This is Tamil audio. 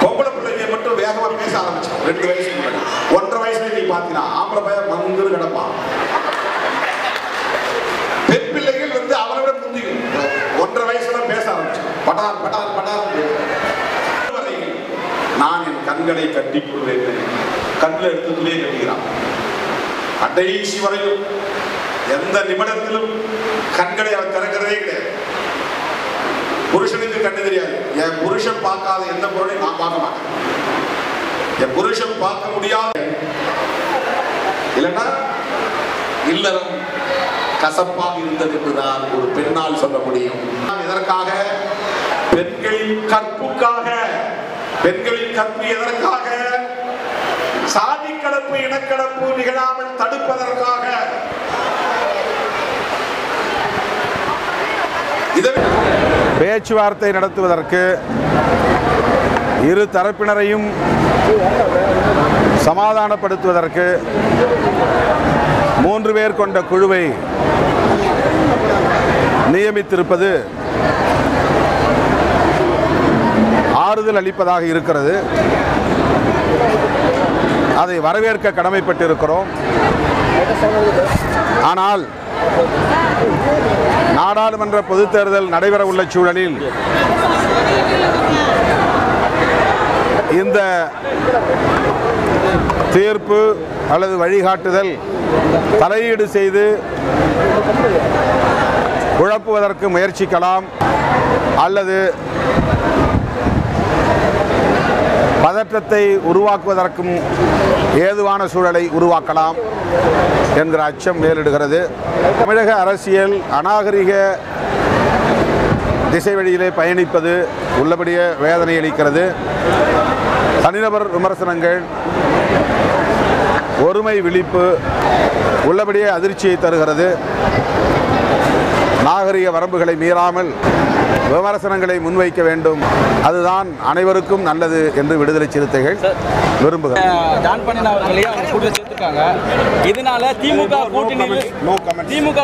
பொம்பளை பிள்ளைங்க மட்டும் வேகமா பேச ஆரம்பிச்சோம் ரெண்டு வயசு முன்னாடி. ஒன்றரை வயசுல நீ பாத்தீங்கன்னா ஆம்பளை பையன் மங்குன்னு கிடப்பான். பெண் பிள்ளைகள் வந்து அவரை விட முந்திக்கும் ஒன்றரை வயசுல பேச ஆரம்பிச்சோம் பட்டார் பட்டார் பட்டார் நான் என் கண்களை கட்டிக் கொள்வேன். கண்ணில் எடுத்து துணியை கட்டிக்கிறான். கடைசி வரையும் எந்த நிமிடத்திலும் கண்களை அவன் திறக்கிறதே கிடையாது. புருஷனுக்கு கண்ணு தெரியாது. என் புருஷன் பார்க்காத எந்த பொருளையும் நான் பார்க்க மாட்டேன். என் புருஷன் பார்க்க முடியாத இல்லைன்னா இல்லறம் கசப்பாக இருந்தது என்றுதான் ஒரு பெண்ணால் சொல்ல முடியும். இதற்காக பெண்களின் கற்புக்காக. பெண்களின் கற்பு எதற்காக? சாதி கலப்பு இனக்கலப்பு நிகழாமல் தடுப்பதற்காக. இதை பேச்சுவார்த்தை நடத்துவதற்கு இரு தரப்பினரையும் சமாதானப்படுத்துவதற்கு மூன்று பேர் கொண்ட குழுவை நியமித்திருப்பது ஆறுதல் அளிப்பதாக இருக்கிறது. அதை வரவேற்க கடமைப்பட்டிருக்கிறோம். ஆனால் நாடாளுமன்ற பொதுத் தேர்தல் நடைபெற உள்ள சூழலில் இந்த தீர்ப்பு அல்லது வழிகாட்டுதல் தலையீடு செய்து குழப்புவதற்கு முயற்சிக்கலாம் அல்லது பதற்றத்தை உருவாக்குவதற்கும் ஏதுவான சூழலை உருவாக்கலாம் என்கிற அச்சம் மேலிடுகிறது. தமிழக அரசியல் அநாகரிக திசை வழியிலே பயணிப்பது உள்ளபடியே வேதனை அளிக்கிறது. தனிநபர் விமர்சனங்கள் ஒருமை விழிப்பு உள்ளபடியே அதிர்ச்சியை தருகிறது. நாகரிக வரம்புகளை மீறாமல் விமர்சனங்களை முன்வைக்க வேண்டும். அதுதான் அனைவருக்கும் நல்லது என்று விடுதலை சிறுத்தைகள் சேர்த்துருக்காங்க இதனால திமுக கூட்டணி. திமுக